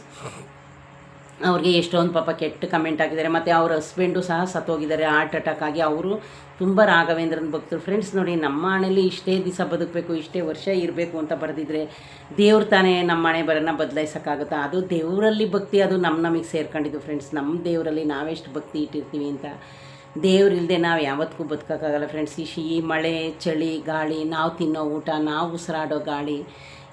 ಅವ್ರಿಗೆ ಎಷ್ಟೊಂದು ಪಾಪ ಕೆಟ್ಟ ಕಮೆಂಟ್ ಹಾಕಿದ್ದಾರೆ. ಮತ್ತು ಅವ್ರ ಹಸ್ಬೆಂಡು ಸಹ ಸತ್ತೋಗಿದ್ದಾರೆ ಹಾರ್ಟ್ ಅಟ್ಯಾಕ್ ಆಗಿ. ಅವರು ತುಂಬ ರಾಘವೇಂದ್ರನ ಭಕ್ತರು. ಫ್ರೆಂಡ್ಸ್ ನೋಡಿ, ನಮ್ಮ ಹಣೆಯಲ್ಲಿ ಇಷ್ಟೇ ದಿವಸ ಬದುಕಬೇಕು, ಇಷ್ಟೇ ವರ್ಷ ಇರಬೇಕು ಅಂತ ಬರೆದಿದ್ರೆ ದೇವ್ರ ತಾನೇ ನಮ್ಮ ಮನೆ ಬರೋಣ ಬದಲಾಯಿಸೋಕ್ಕಾಗುತ್ತಾ? ಅದು ದೇವರಲ್ಲಿ ಭಕ್ತಿ, ಅದು ನಮ್ಮ ನಮಗೆ ಸೇರ್ಕೊಂಡಿದ್ದು ಫ್ರೆಂಡ್ಸ್ ನಮ್ಮ ದೇವರಲ್ಲಿ ನಾವೆಷ್ಟು ಭಕ್ತಿ ಇಟ್ಟಿರ್ತೀವಿ ಅಂತ. ದೇವರಿಲ್ಲದೆ ನಾವು ಯಾವತ್ತಿಗೂ ಬದುಕೋಕ್ಕಾಗಲ್ಲ ಫ್ರೆಂಡ್ಸ್ ಈ ಮಳೆ, ಚಳಿ, ಗಾಳಿ, ನಾವು ತಿನ್ನೋ ಊಟ, ನಾವು ಉಸಿರಾಡೋ ಗಾಳಿ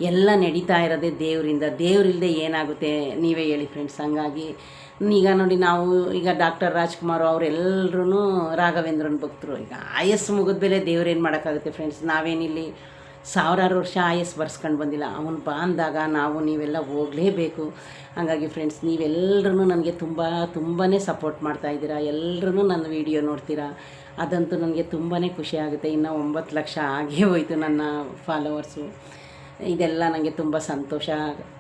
ಎಲ್ಲ ನಡೀತಾ ಇರೋದೇ ದೇವರಿಂದ. ದೇವರಿಲ್ಲದೆ ಏನಾಗುತ್ತೆ ನೀವೇ ಹೇಳಿ ಫ್ರೆಂಡ್ಸ್ ಹಂಗಾಗಿ ಈಗ ನೋಡಿ ನಾವು ಈಗ ಡಾಕ್ಟರ್ ರಾಜ್ಕುಮಾರ್ ಅವರೆಲ್ಲರೂ ರಾಘವೇಂದ್ರನ ಭಕ್ತರು. ಈಗ ಆಯಸ್ಸು ಮುಗಿದ ಮೇಲೆ ದೇವ್ರೇನು ಮಾಡೋಕ್ಕಾಗುತ್ತೆ ಫ್ರೆಂಡ್ಸ್ ನಾವೇನಿಲ್ಲಿ ಸಾವಿರಾರು ವರ್ಷ ಆಯಸ್ ಬರ್ಸ್ಕೊಂಡು ಬಂದಿಲ್ಲ. ಅವನು ಬಾ ಅಂದಾಗ ನಾವು ನೀವೆಲ್ಲ ಹೋಗಲೇಬೇಕು. ಹಾಗಾಗಿ ಫ್ರೆಂಡ್ಸ್ ನೀವೆಲ್ಲರೂ ನನಗೆ ತುಂಬ ತುಂಬಾ ಸಪೋರ್ಟ್ ಮಾಡ್ತಾ ಇದ್ದೀರಾ. ಎಲ್ಲರೂ ನನ್ನ ವೀಡಿಯೋ ನೋಡ್ತೀರಾ. ಅದಂತೂ ನನಗೆ ತುಂಬಾ ಖುಷಿ ಆಗುತ್ತೆ. ಇನ್ನು ಒಂಬತ್ತು ಲಕ್ಷ ಆಗೇ ಹೋಯಿತು ನನ್ನ ಫಾಲೋವರ್ಸು ಇದೆಲ್ಲ ನನಗೆ ತುಂಬ ಸಂತೋಷ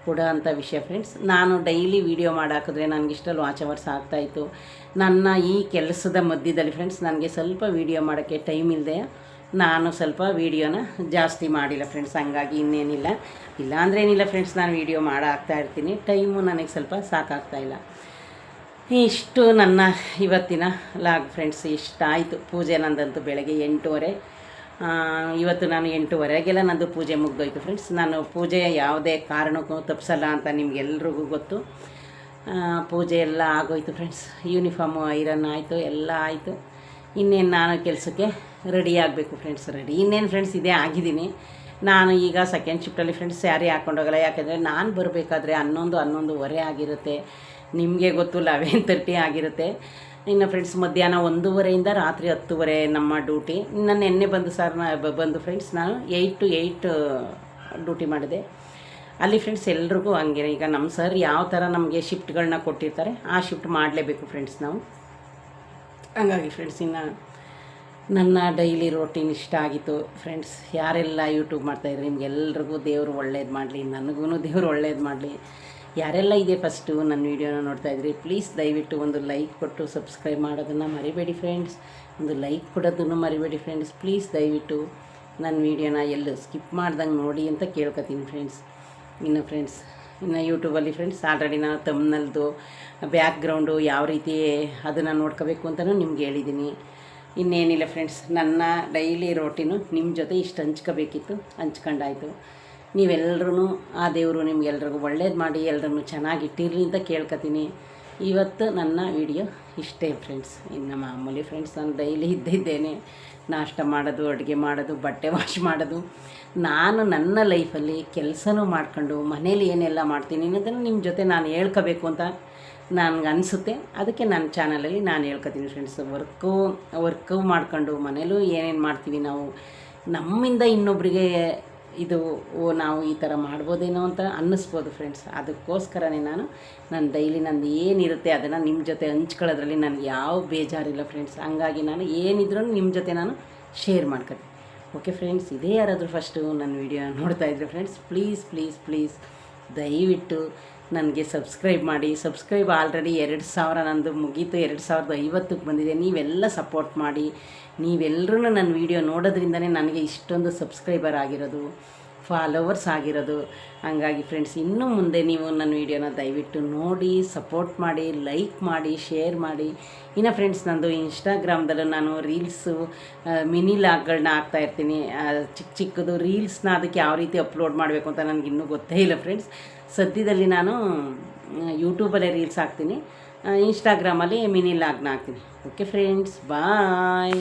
ಕೊಡೋ ಅಂಥ ವಿಷಯ ಫ್ರೆಂಡ್ಸ್ ನಾನು ಡೈಲಿ ವೀಡಿಯೋ ಮಾಡಾಕಿದ್ರೆ ನನಗೆ ಇಷ್ಟಲ್ಲಿ ವಾಚ್ ಅವರ್ಸ್ ಆಗ್ತಾಯಿತ್ತು. ನನ್ನ ಈ ಕೆಲಸದ ಮಧ್ಯದಲ್ಲಿ ಫ್ರೆಂಡ್ಸ್ ನನಗೆ ಸ್ವಲ್ಪ ವೀಡಿಯೋ ಮಾಡೋಕ್ಕೆ ಟೈಮ್ ಇಲ್ಲದೆ ನಾನು ಸ್ವಲ್ಪ ವೀಡಿಯೋನ ಜಾಸ್ತಿ ಮಾಡಿಲ್ಲ ಫ್ರೆಂಡ್ಸ್ ಹಂಗಾಗಿ ಇನ್ನೇನಿಲ್ಲ. ಇಲ್ಲ ಅಂದ್ರೆ ಏನಿಲ್ಲ ಫ್ರೆಂಡ್ಸ್ ನಾನು ವೀಡಿಯೋ ಮಾಡಾಕ್ತಾ ಇರ್ತೀನಿ ಟೈಮು ನನಗೆ ಸ್ವಲ್ಪ ಸಾಕಾಗ್ತಾಯಿಲ್ಲ. ಇಷ್ಟು ನನ್ನ ಇವತ್ತಿನ ಲಾಗ್ ಫ್ರೆಂಡ್ಸ್ ಇಷ್ಟ ಆಯಿತು ಪೂಜೆ ನಂದಂತೂ ಬೆಳಗ್ಗೆ ಎಂಟೂವರೆ. ಇವತ್ತು ನಾನು ಎಂಟೂವರೆಗೆಲ್ಲ ನಂದು ಪೂಜೆ ಮುಗ್ದೋಯ್ತು ಫ್ರೆಂಡ್ಸ್ ನಾನು ಪೂಜೆ ಯಾವುದೇ ಕಾರಣಕ್ಕೂ ತಪ್ಪಿಸಲ್ಲ ಅಂತ ನಿಮ್ಗೆಲ್ರಿಗೂ ಗೊತ್ತು. ಪೂಜೆ ಎಲ್ಲ ಆಗೋಯ್ತು ಫ್ರೆಂಡ್ಸ್ ಯೂನಿಫಾರ್ಮು ಐರನ್ ಆಯಿತು, ಎಲ್ಲ ಆಯಿತು. ಇನ್ನೇನು ನಾನು ಕೆಲಸಕ್ಕೆ ರೆಡಿ ಆಗಬೇಕು ಫ್ರೆಂಡ್ಸ್ ರೆಡಿ ಇನ್ನೇನು ಫ್ರೆಂಡ್ಸ್ ಇದೇ ಆಗಿದ್ದೀನಿ. ನಾನು ಈಗ ಸೆಕೆಂಡ್ ಶಿಫ್ಟಲ್ಲಿ ಫ್ರೆಂಡ್ಸ್ ಸ್ಯಾರಿ ಹಾಕ್ಕೊಂಡೋಗಲ್ಲ ಯಾಕೆಂದರೆ ನಾನು ಬರಬೇಕಾದ್ರೆ ಹನ್ನೊಂದು, ಹನ್ನೊಂದುವರೆ ಆಗಿರುತ್ತೆ. ನಿಮಗೆ ಗೊತ್ತು ಲೆವೆನ್ ತರ್ಟಿ ಆಗಿರುತ್ತೆ. ಇನ್ನು ಫ್ರೆಂಡ್ಸ್ ಮಧ್ಯಾಹ್ನ ಒಂದೂವರೆಯಿಂದ ರಾತ್ರಿ ಹತ್ತುವರೆ ನಮ್ಮ ಡ್ಯೂಟಿ ನಾನು ನಿನ್ನೆ ಬಂದು ಸರ್ ಬಂದು ಫ್ರೆಂಡ್ಸ್ ನಾನು ಏಯ್ಟ್ ಟು ಏಯ್ಟ್ ಡ್ಯೂಟಿ ಮಾಡಿದೆ. ಅಲ್ಲಿ ಫ್ರೆಂಡ್ಸ್ ಎಲ್ರಿಗೂ ಹಂಗೆ ಈಗ ನಮ್ಮ ಸರ್ ಯಾವ ಥರ ನಮಗೆ ಶಿಫ್ಟ್ಗಳನ್ನ ಕೊಟ್ಟಿರ್ತಾರೆ, ಆ ಶಿಫ್ಟ್ ಮಾಡಲೇಬೇಕು ಫ್ರೆಂಡ್ಸ್ ನಾವು. ಹಂಗಾಗಿ ಫ್ರೆಂಡ್ಸ್ ಇನ್ನು ನನ್ನ ಡೈಲಿ ರೋಟೀನ್ ಇಷ್ಟ ಆಗಿತ್ತು ಫ್ರೆಂಡ್ಸ್ ಯಾರೆಲ್ಲ ಯೂಟ್ಯೂಬ್ ಮಾಡ್ತಾಯಿದ್ರು ನಿಮ್ಗೆಲ್ರಿಗೂ ದೇವರು ಒಳ್ಳೇದು ಮಾಡಲಿ ನನಗೂ ದೇವರು ಒಳ್ಳೇದು ಮಾಡಲಿ. ಯಾರೆಲ್ಲ ಇದೆ ಫಸ್ಟು ನನ್ನ ವೀಡಿಯೋನ ನೋಡ್ತಾ ಇದ್ರಿ ಪ್ಲೀಸ್ ದಯವಿಟ್ಟು ಒಂದು ಲೈಕ್ ಕೊಟ್ಟು ಸಬ್ಸ್ಕ್ರೈಬ್ ಮಾಡೋದನ್ನು ಮರಿಬೇಡಿ ಫ್ರೆಂಡ್ಸ್ ಒಂದು ಲೈಕ್ ಕೊಡೋದನ್ನು ಮರಿಬೇಡಿ ಫ್ರೆಂಡ್ಸ್ ಪ್ಲೀಸ್ ದಯವಿಟ್ಟು ನನ್ನ ವೀಡಿಯೋನ ಎಲ್ಲೂ ಸ್ಕಿಪ್ ಮಾಡ್ದಂಗೆ ನೋಡಿ ಅಂತ ಕೇಳ್ಕೊತೀನಿ ಫ್ರೆಂಡ್ಸ್ ಇನ್ನು ಫ್ರೆಂಡ್ಸ್ ಇನ್ನು ಯೂಟ್ಯೂಬಲ್ಲಿ ಫ್ರೆಂಡ್ಸ್ ಆಲ್ರೆಡಿ ನಾನು ತಮ್ಮನಲ್ದು ಬ್ಯಾಕ್ಗ್ರೌಂಡು ಯಾವ ರೀತಿ ಅದನ್ನು ನೋಡ್ಕೋಬೇಕು ಅಂತಲೂ ನಿಮ್ಗೆ ಹೇಳಿದ್ದೀನಿ ಇನ್ನೇನಿಲ್ಲ ಫ್ರೆಂಡ್ಸ್ ನನ್ನ ಡೈಲಿ ರೋಟೀನು ನಿಮ್ಮ ಜೊತೆ ಇಷ್ಟು ಹಂಚ್ಕೋಬೇಕಿತ್ತು, ಹಂಚ್ಕೊಂಡಾಯ್ತು. ನೀವೆಲ್ಲರೂ ಆ ದೇವರು ನಿಮ್ಗೆಲ್ರಿಗೂ ಒಳ್ಳೇದು ಮಾಡಿ ಎಲ್ಲರನ್ನು ಚೆನ್ನಾಗಿಟ್ಟಿರಲಿ ಅಂತ ಕೇಳ್ಕೊತೀನಿ. ಇವತ್ತು ನನ್ನ ವಿಡಿಯೋ ಇಷ್ಟೇ ಫ್ರೆಂಡ್ಸ್ ಇನ್ನು ಮಾಮೂಲಿ ಫ್ರೆಂಡ್ಸ್ ನಾನು ಡೈಲಿ ಇದ್ದಿದ್ದೇನೆ. ನಾಷ್ಟ ಮಾಡೋದು, ಅಡುಗೆ ಮಾಡೋದು, ಬಟ್ಟೆ ವಾಶ್ ಮಾಡೋದು. ನಾನು ನನ್ನ ಲೈಫಲ್ಲಿ ಕೆಲಸನೂ ಮಾಡ್ಕೊಂಡು, ಮನೇಲಿ ಏನೆಲ್ಲ ಮಾಡ್ತೀನಿ ಅನ್ನೋದನ್ನು ನಿಮ್ಮ ಜೊತೆ ನಾನು ಹೇಳ್ಕೋಬೇಕು ಅಂತ ನನಗೆ ಅನಿಸುತ್ತೆ ಅದಕ್ಕೆ ನನ್ನ ಚಾನಲಲ್ಲಿ ನಾನು ಹೇಳ್ಕೊತೀನಿ ಫ್ರೆಂಡ್ಸ್ ವರ್ಕು ವರ್ಕು ಮಾಡ್ಕೊಂಡು ಮನೇಲೂ ಏನೇನು ಮಾಡ್ತೀವಿ ನಾವು, ನಮ್ಮಿಂದ ಇನ್ನೊಬ್ಬರಿಗೆ ಇದು ನಾವು ಈ ಥರ ಮಾಡ್ಬೋದೇನೋ ಅಂತ ಅನ್ನಿಸ್ಬೋದು ಫ್ರೆಂಡ್ಸ್ ಅದಕ್ಕೋಸ್ಕರನೇ ನಾನು ನಾನು ಡೈಲಿ ನಂದು ಏನಿರುತ್ತೆ ಅದನ್ನು ನಿಮ್ಮ ಜೊತೆ ಹಂಚ್ಕೊಳ್ಳೋದ್ರಲ್ಲಿ ನನಗೆ ಯಾವ ಬೇಜಾರಿಲ್ಲ ಫ್ರೆಂಡ್ಸ್ ಹಂಗಾಗಿ ನಾನು ಏನಿದ್ರೂ ನಿಮ್ಮ ಜೊತೆ ನಾನು ಶೇರ್ ಮಾಡ್ಕೊತೀನಿ. ಓಕೆ ಫ್ರೆಂಡ್ಸ್ ಇದೇ ಯಾರಾದರೂ ಫಸ್ಟು ನನ್ನ ವಿಡಿಯೋ ನೋಡ್ತಾ ಇದ್ದರೆ ಫ್ರೆಂಡ್ಸ್ ಪ್ಲೀಸ್ ಪ್ಲೀಸ್ ಪ್ಲೀಸ್ ದಯವಿಟ್ಟು ನನಗೆ ಸಬ್ಸ್ಕ್ರೈಬ್ ಮಾಡಿ. ಸಬ್ಸ್ಕ್ರೈಬ್ ಆಲ್ರೆಡಿ ಎರಡು ಸಾವಿರ ನಂದು ಮುಗೀತು. ಎರಡು ಸಾವಿರದ ಐವತ್ತಕ್ಕೆ ಬಂದಿದೆ. ನೀವೆಲ್ಲ ಸಪೋರ್ಟ್ ಮಾಡಿ. ನೀವೆಲ್ಲರೂ ನನ್ನ ವಿಡಿಯೋ ನೋಡೋದ್ರಿಂದನೇ ನನಗೆ ಇಷ್ಟೊಂದು ಸಬ್ಸ್ಕ್ರೈಬರ್ ಆಗಿರೋದು ಫಾಲೋವರ್ಸ್ ಆಗಿರೋದು. ಹಂಗಾಗಿ ಫ್ರೆಂಡ್ಸ್ ಇನ್ನೂ ಮುಂದೆ ನೀವು ನನ್ನ ವೀಡಿಯೋನ ದಯವಿಟ್ಟು ನೋಡಿ ಸಪೋರ್ಟ್ ಮಾಡಿ ಲೈಕ್ ಮಾಡಿ ಶೇರ್ ಮಾಡಿ. ಇನ್ನು ಫ್ರೆಂಡ್ಸ್ ನಂದು ಇನ್ಸ್ಟಾಗ್ರಾಮ್ದಲ್ಲೂ ನಾನು ರೀಲ್ಸು ಮಿನಿ ಲಾಗ್ಗಳನ್ನ ಹಾಕ್ತಾ ಇರ್ತೀನಿ. ಆ, ಚಿಕ್ಕ ಚಿಕ್ಕದು ರೀಲ್ಸ್ನ ಅದಕ್ಕೆ ಯಾವ ರೀತಿ ಅಪ್ಲೋಡ್ ಮಾಡಬೇಕು ಅಂತ ನನಗೆ ಇನ್ನೂ ಗೊತ್ತೇ ಇಲ್ಲ ಫ್ರೆಂಡ್ಸ್. ಸದ್ಯದಲ್ಲಿ ನಾನು ಯೂಟ್ಯೂಬಲ್ಲೇ ರೀಲ್ಸ್ ಹಾಕ್ತೀನಿ. ಇನ್ಸ್ಟಾಗ್ರಾಮಲ್ಲಿ ಮಿನಿ ಲಾಗ್ನ ಹಾಕ್ತೀನಿ. Okay friends bye